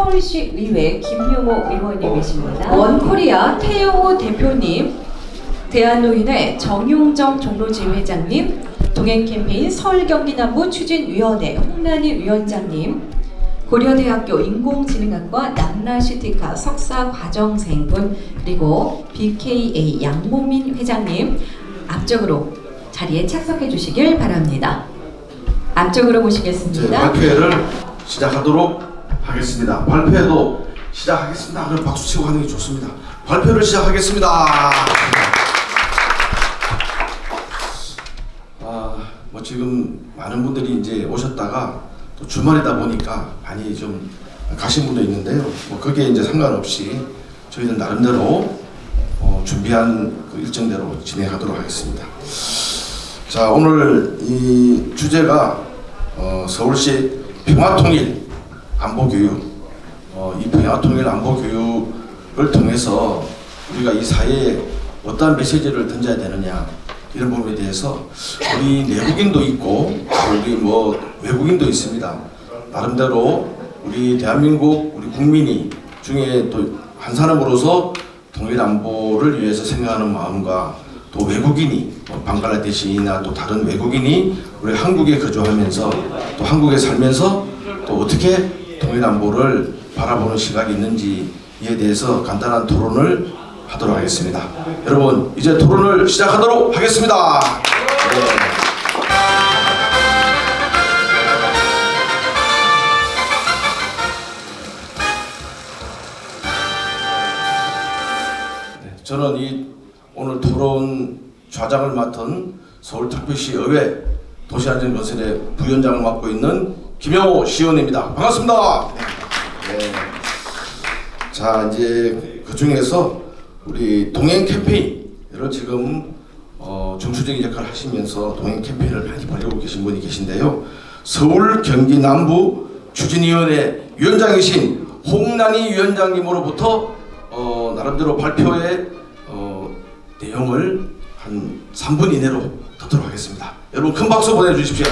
서울시 의회 김용호 의원님이십니다. 원코리아 태영호 대표님, 대한노인회 정용정 종로지회장님, 동행 캠페인 서울경기남부 추진위원회 홍란희 위원장님, 고려대학교 인공지능학과 남나시티카 석사 과정생분 그리고 BKA 양모민 회장님 앞쪽으로 자리에 착석해 주시길 바랍니다. 앞쪽으로 제 모시겠습니다. 발표회를 시작하도록 하겠습니다. 발표회도 시작하겠습니다. 그럼 박수 치고 하는 게 좋습니다. 발표를 시작하겠습니다. 아, 뭐 지금 많은 분들이 이제 오셨다가 또 주말이다 보니까 많이 좀 가신 분도 있는데요. 뭐 그게 이제 상관없이 저희들 나름대로 어, 준비한 그 일정대로 진행하도록 하겠습니다. 자 오늘 이 주제가 어, 서울시 평화통일 안보 교육 어, 이 평화통일 안보 교육을 통해서 우리가 이 사회에 어떠한 메시지를 던져야 되느냐 이런 부분에 대해서 우리 내국인도 있고 우리 뭐 외국인도 있습니다. 나름대로 우리 대한민국 우리 국민이 중에 또 한 사람으로서 통일 안보를 위해서 생각하는 마음과 또 외국인이 뭐 방글라데시나 또 다른 외국인이 우리 한국에 거주하면서 또 한국에 살면서 또 어떻게 안보를 바라보는 시각이 있는지에 대해서 간단한 토론을 하도록 하겠습니다. 여러분 이제 토론을 시작하도록 하겠습니다. 네. 네, 저는 이 오늘 토론 좌장을 맡은 서울특별시 의회 도시안전건설의 부위원장을 맡고 있는 김영호 시의원입니다. 반갑습니다. 네. 자 이제 그 중에서 우리 동행 캠페인을 지금 어, 중추적인 역할을 하시면서 동행 캠페인을 많이 벌이고 계신 분이 계신데요. 서울 경기 남부 추진위원회 위원장이신 홍란희 위원장님으로부터 어, 나름대로 발표의 어, 내용을 한 3분 이내로 듣도록 하겠습니다. 여러분 큰 박수 보내주십시오.